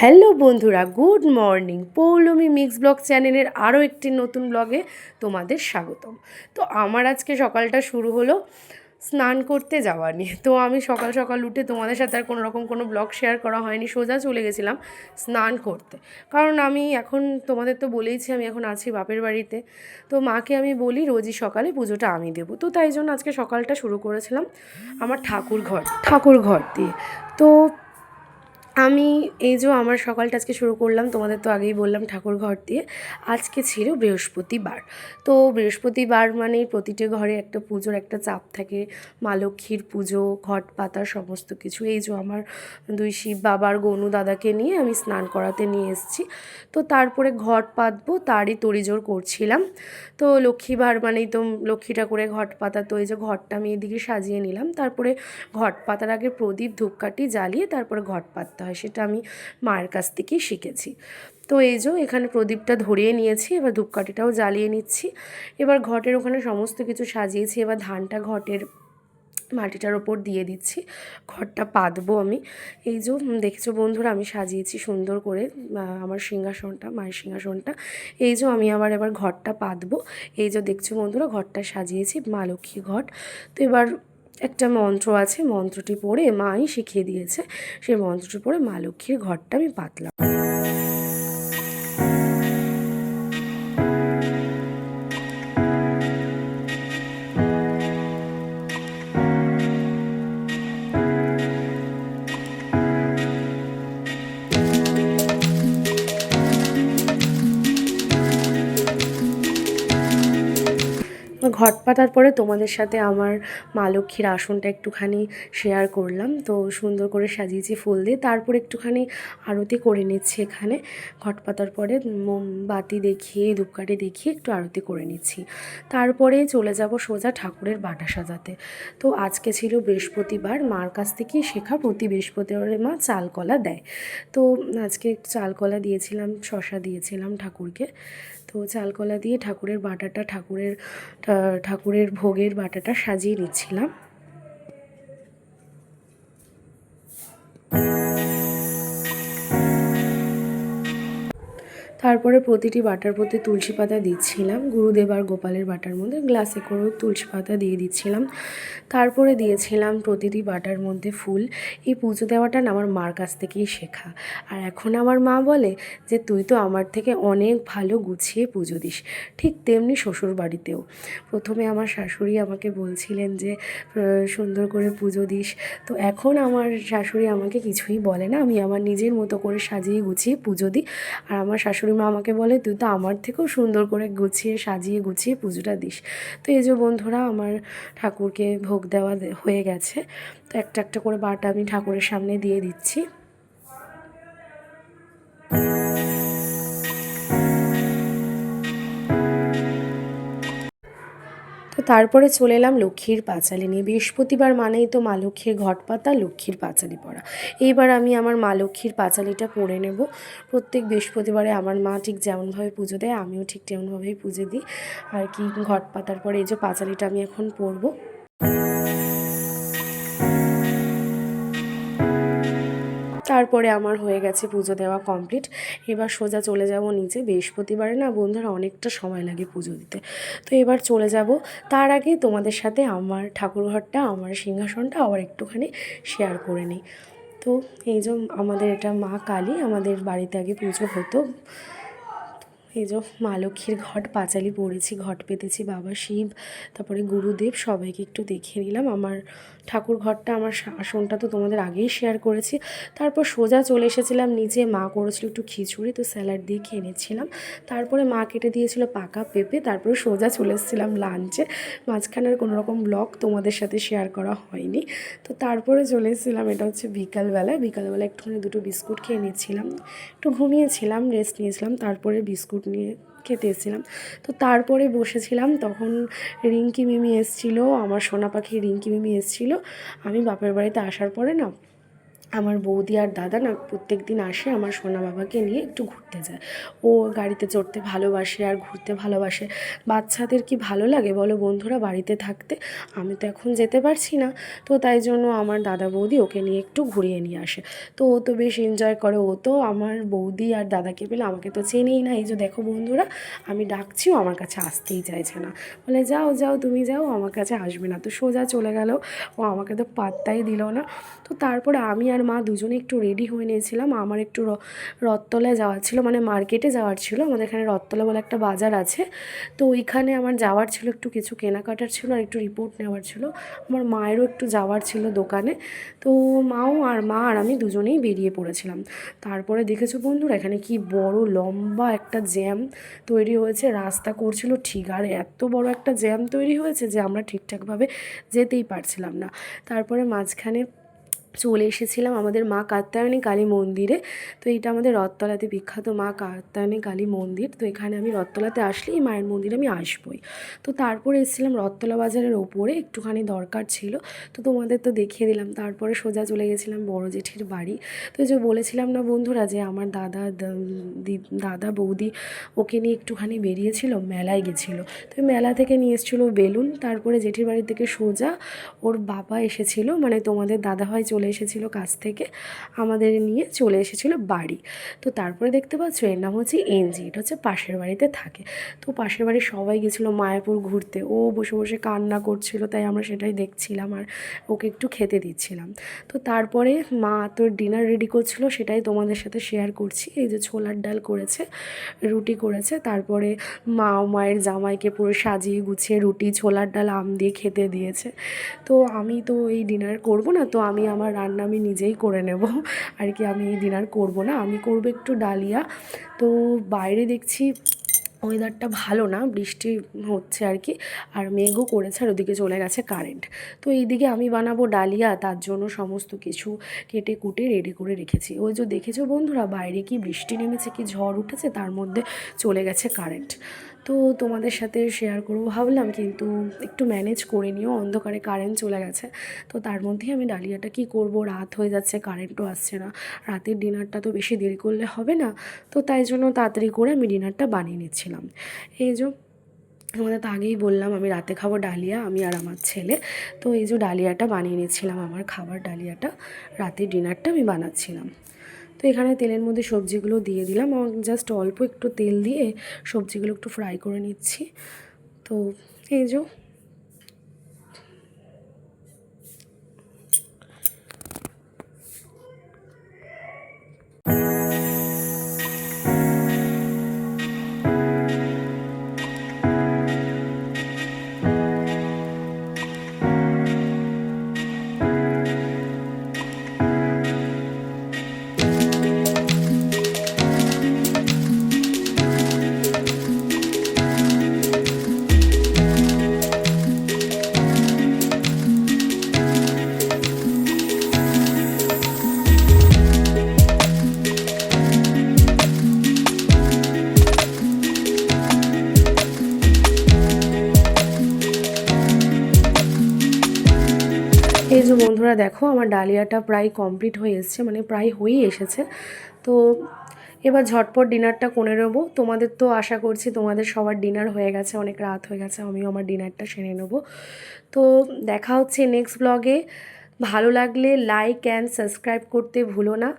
Hello বন্ধুরা, good morning. Poulami mix blog চ্যানেলের আরও একটি নতুন ব্লগে তোমাদের স্বাগতম। তো আমার আজকে সকালটা শুরু হলো স্নান করতে যাওয়া নিয়ে। তো আমি সকাল সকাল উঠে তোমাদের সাথে আর কোনো রকম কোনো ব্লগ শেয়ার করা হয়নি, সোজা চলে গেছিলাম স্নান করতে। কারণ আমি এখন, তোমাদের তো বলেইছি আমি এখন আছি বাপের বাড়িতে। তো মাকে আমি বলি, রোজই সকালে পুজোটা আমি দেবো। তো তাই জন্য আজকে সকালটা শুরু করেছিলাম আমার ঠাকুর ঘর ঠাকুর ঘর দিয়ে। তো আমি এই যে আমার সকালটা আজকে শুরু করলাম, তোমাদের তো আগেই বললাম ঠাকুর ঘর দিয়ে, আজকে ছিল বৃহস্পতিবার। তো বৃহস্পতিবার মানে প্রতিটি ঘরে একটা পুজোর একটা চাপ থাকে, মা লক্ষ্মীর পুজো, ঘট পাতা, সমস্ত কিছু। এই যে আমার দুই শিব বাবার গনু দাদাকে নিয়ে আমি স্নান করাতে নিয়ে এসেছি। তো তারপরে ঘট পাতবো, তারই তড়িজোড় করছিলাম। তো লক্ষ্মীবার মানেই তো লক্ষ্মী ঠাকুরের ঘট পাতা, তো এই যে ঘরটা আমি এদিকে সাজিয়ে নিলাম। তারপরে ঘট পাতার আগে প্রদীপ ধূপকাঠি জ্বালিয়ে তারপরে ঘট পাততে হয়, সেটা আমি মায়ের কাছ থেকেই শিখেছি। তো এই যে এখানে প্রদীপটা ধরিয়ে নিয়েছি, এবার ধূপকাঠিটাও জ্বালিয়ে নিচ্ছি। এবার ঘটের ওখানে সমস্ত কিছু সাজিয়েছি, এবার ধানটা ঘটের মাটিটার ওপর দিয়ে দিচ্ছি, ঘরটা পাতবো আমি। এই যে দেখছ বন্ধুরা, আমি সাজিয়েছি সুন্দর করে আমার সিংহাসনটা, মায়ের সিংহাসনটা। এই যে আমি আবার এবার ঘরটা পাতবো। এই যে দেখছ বন্ধুরা, ঘরটা সাজিয়েছি, মা লক্ষ্মী ঘট তো এবার একটা মন্ত্র আছে, মন্ত্রটি পড়ে মাই শিখিয়ে দিয়েছে। সেই মন্ত্রটি পড়ে মা লক্ষ্মীর ঘরটা আমি পাতলাম। পাতার পরে তোমাদের সাথে আমার মা লক্ষ্মীর আসনটা একটুখানি শেয়ার করলাম। তো সুন্দর করে সাজিয়েছি ফুল দিয়ে। তারপর একটুখানি আরতি করে নিচ্ছি এখানে। ঘট পাতার পরে বাতি দেখিয়ে, ধূপকাঠি দেখিয়ে একটু আরতি করে নিচ্ছি। তারপরে চলে যাব সোজা ঠাকুরের বাটা সাজাতে। তো আজকে ছিল বৃহস্পতিবার। মার কাছ থেকে শেখা প্রতি বৃহস্পতিবারে মা চালকলা দেয়। তো আজকে চালকলা দিয়েছিলাম শশা দিয়েছিলাম ঠাকুরকে। তো চালকলা দিয়ে ঠাকুরের বাটাটা ঠাকুরের ঠাকুরের ভোগের বাটাটা সাজিয়ে নিচ্ছিলাম। তারপরে প্রতিটি বাটার প্রতি তুলসী পাতা দিচ্ছিলাম। গুরুদেব আর গোপালের বাটার মধ্যে গ্লাসে করেও তুলসী পাতা দিয়ে দিচ্ছিলাম। তারপরে দিয়েছিলাম প্রতিটি বাটার মধ্যে ফুল। এই পুজো দেওয়াটা আমার মার কাছ থেকেই শেখা। আর এখন আমার মা বলে যে, তুই তো আমার থেকে অনেক ভালো গুছিয়ে পুজো দিস। ঠিক তেমনি শ্বশুর বাড়িতেও। প্রথমে আমার শাশুড়ি আমাকে বলছিলেন যে সুন্দর করে পুজো দিস। তো এখন আমার শাশুড়ি আমাকে কিছুই বলে না। আমি আমার নিজের মতো করে সাজিয়ে গুছিয়ে পুজো দিই। আর আমার শাশুড়ি মা আমাকে বলে, তুই তো আমার থেকেও সুন্দর করে গুছিয়ে সাজিয়ে গুছিয়ে পুজোটা দিস। তো এই যে বন্ধুরা, আমার ঠাকুরকে ভোগ দেওয়া হয়ে গেছে। তো একটা একটা করে বাটা আমি ঠাকুরের সামনে দিয়ে দিচ্ছি। তারপরে চলে এলাম লক্ষ্মীর পাঁচালি নিয়ে। বৃহস্পতিবার মানেই তো মা লক্ষ্মীর ঘট পাতা, লক্ষ্মীর পাঁচালি পরা এইবার আমি আমার মা লক্ষ্মীর পাঁচালিটা পরে নেব। প্রত্যেক বৃহস্পতিবারে আমার মা ঠিক যেমনভাবে পুজো দেয়, আমিও ঠিক তেমনভাবেই পুজো দিই। আর কি ঘট পাতার পরে এই যে পাঁচালিটা আমি এখন পড়ব। তারপরে আমার হয়ে গেছে পুজো দেওয়া কমপ্লিট এবার সোজা চলে যাব নিচে। বৃহস্পতিবারে না বন্ধুরা অনেকটা সময় লাগে পুজো দিতে। তো এবার চলে যাব। তার আগে তোমাদের সাথে আমার ঠাকুরঘরটা, আমার সিংহাসনটা আবার একটুখানি শেয়ার করে নিই। তো এই যে আমাদের এটা মা কালী, আমাদের বাড়িতে আগে পুজো হতো। এই যে মা লক্ষ্মীর ঘট পাঁচালি পড়েছি, ঘট পেতেছি বাবা শিব, তারপরে গুরুদেব, সবাইকে একটু দেখিয়ে নিলাম আমার ঠাকুর ঘরটা, আমার আসনটা তো তোমাদের আগেই শেয়ার করেছি। তারপর সোজা চলে এসেছিলাম নিচে মা করেছিল একটু খিচুড়ি, তো স্যালাড দিয়ে খেয়ে নিচ্ছিলাম। তারপরে মা কেটে দিয়েছিল পাকা পেঁপে, তারপরে সোজা চলে এসেছিলাম লাঞ্চে মাঝখানের কোনো রকম ব্লগ তোমাদের সাথে শেয়ার করা হয়নি। তো তারপরে চলে এসেছিলাম, এটা হচ্ছে বিকালবেলা। বিকালবেলা একটুখানি দুটো বিস্কুট খেয়ে নিচ্ছিলাম। একটু ঘুমিয়েছিলাম রেস্ট নিয়েছিলাম, তারপরে বিস্কুট নিয়ে খেতে এসেছিলাম। তো তারপরে বসেছিলাম, তখন রিঙ্কি মিমি এসেছিল, আমার সোনা পাখি রিঙ্কি মিমি এসেছিল। আমি বাপের বাড়িতে আসার পরে না আমার বৌদি আর দাদা না প্রত্যেক দিন আসে আমার সোনা বাবাকে নিয়ে একটু ঘুরতে যায়। ও গাড়িতে চড়তে ভালোবাসে আর ঘুরতে ভালোবাসে। বাচ্চাদের কি ভালো লাগে বলো বন্ধুরা বাড়িতে থাকতে? আমি তো এখন যেতে পারছি না। তো তাই জন্য আমার দাদা বৌদি ওকে নিয়ে একটু ঘুরিয়ে নিয়ে আসে। তো ও তো বেশ এনজয় করে। ও তো আমার বৌদি আর দাদাকে পেলে আমাকে তো চেনেই না। এই যে দেখো বন্ধুরা, আমি ডাকছিও আমার কাছে আসতেই চাইছে না। বলে, যাও যাও, তুমি যাও আমার কাছে আসবে না। তো সোজা চলে গেল। ও আমাকে তো পাত্তাই দিল না। তো তারপরে আমি আর মা দুজনে একটু রেডি হয়ে নিয়েছিলাম। আমার একটু রথতলায় যাওয়ার ছিল মানে মার্কেটে যাওয়ার ছিল। আমাদের এখানে রথতলা বলে একটা বাজার আছে। তো ওইখানে আমার যাওয়ার ছিল, একটু কিছু কেনাকাটার ছিল আর একটু রিপোর্ট নেওয়ার ছিল। আমার মায়েরও একটু যাওয়ার ছিল দোকানে। তো মাও আর মা আর আমি দুজনেই বেরিয়ে পড়েছিলাম। তারপরে দেখেছ বন্ধুরা, এখানে কি বড় লম্বা একটা জ্যাম তৈরি হয়েছে। রাস্তা করছিল ঠিক। আর এত বড় একটা জ্যাম তৈরি হয়েছে যে আমরা ঠিকঠাকভাবে যেতেই পারছিলাম না। তারপরে মাঝখানে চলে এসেছিলাম আমাদের মা কাত্যায়নী কালী মন্দিরে। তো এটা আমাদের রথতলাতে বিখ্যাত মা কাত্যায়নী কালী মন্দির। তো এখানে আমি রথতলাতে আসলেই মায়ের মন্দিরে আমি আসবই। তো তারপরে এসেছিলাম রথতলা বাজারের ওপরে, একটুখানি দরকার ছিল। তো তোমাদের তো দেখিয়ে দিলাম, তারপরে সোজা চলে গেছিলাম বড় জেঠির বাড়ি। তো যে বলেছিলাম না বন্ধুরা যে আমার দাদা দাদা, বৌদি ওকে নিয়ে একটুখানি বেরিয়েছিল, মেলায় গেছিল। তো মেলা থেকে নিয়ে এসেছিল বেলুন। তারপরে জেঠির বাড়ি থেকে সোজা ওর বাবা এসেছিল। মানে তোমাদের দাদাভাই চলে এসেছিল কাছ থেকে, আমাদের নিয়ে চলে এসেছিল বাড়ি। তো তারপরে দেখতে পাচ্ছ এর নাম হচ্ছে এনজি, এটা হচ্ছে পাশের বাড়িতে থাকে। তো পাশের বাড়ির সবাই গেছিল মায়াপুর ঘুরতে, ও বসে বসে কান্না করছিল, তাই আমরা সেটাই দেখছিলাম আর ওকে একটু খেতে দিচ্ছিলাম। তো তারপরে মা তোর ডিনার রেডি করছিল, সেটাই তোমাদের সাথে শেয়ার করছি। এই যে ছোলার ডাল করেছে, রুটি করেছে, তারপরে মা মায়ের জামাইকে পুরো সাজিয়ে গুছিয়ে রুটি, ছোলার ডাল, আম দিয়ে খেতে দিয়েছে। তো আমি তো এই ডিনার করব না, তো আমি আমার রান্না আমি নিজেই করে নেব। আর কি আমি ডিনার করব না, আমি করব একটু ডালিয়া। তো বাইরে দেখছি ওয়েদারটা ভালো না, বৃষ্টি হচ্ছে আর কি, আর মেঘও করেছে আর ওদিকে চলে গেছে কারেন্ট। তো এইদিকে আমি বানাবো ডালিয়া, তার জন্য সমস্ত কিছু কেটে কুটে রেডি করে রেখেছি। ওই যে দেখেছ বন্ধুরা, বাইরে কি বৃষ্টি নেমেছে, কি ঝড় উঠেছে, তার মধ্যে চলে গেছে কারেন্ট। তো তোমাদের সাথে শেয়ার করব। ভাবলাম কিন্তু একটু ম্যানেজ করে নিও, অন্ধকারে কারেন্ট চলে গেছে। তো তার মধ্যেই আমি ডালিয়াটা কি করব? রাত হয়ে যাচ্ছে কারেন্টও আসছে না। রাতের ডিনারটা তো বেশি দেরি করলে হবে না। তো তাই জন্য তাড়াতাড়ি করে আমি ডিনারটা বানিয়ে নিচ্ছিলাম। এই যে, তোমাদের তো আগেই বললাম, আমি রাতে খাব ডালিয়া, আমি আর আমার ছেলে। তো এই যে ডালিয়াটা বানিয়ে নিচ্ছিলাম, আমার খাবার ডালিয়াটা। রাতের ডিনারটা আমি বানাচ্ছিলাম। তো এখানে তেলের মধ্যে সবজিগুলো দিয়ে দিলাম। এবং জাস্ট অল্প একটু তেল দিয়ে সবজিগুলো একটু ফ্রাই করে নিচ্ছি। তো এই যে বন্ধুরা দেখো, আমার ডালিয়াটা প্রায় কমপ্লিট হয়ে এসছে মানে প্রায় হয়েই এসেছে। তো এবার ঝটপট ডিনারটা করে নেব। তোমাদের তো আশা করছি তোমাদের সবার ডিনার হয়ে গেছে, অনেক রাত হয়ে গেছে, আমিও আমার ডিনারটা সেরে নেব। তো দেখা হচ্ছে নেক্সট ব্লগে ভালো লাগলে লাইক অ্যান্ড সাবস্ক্রাইব করতে ভুলো না।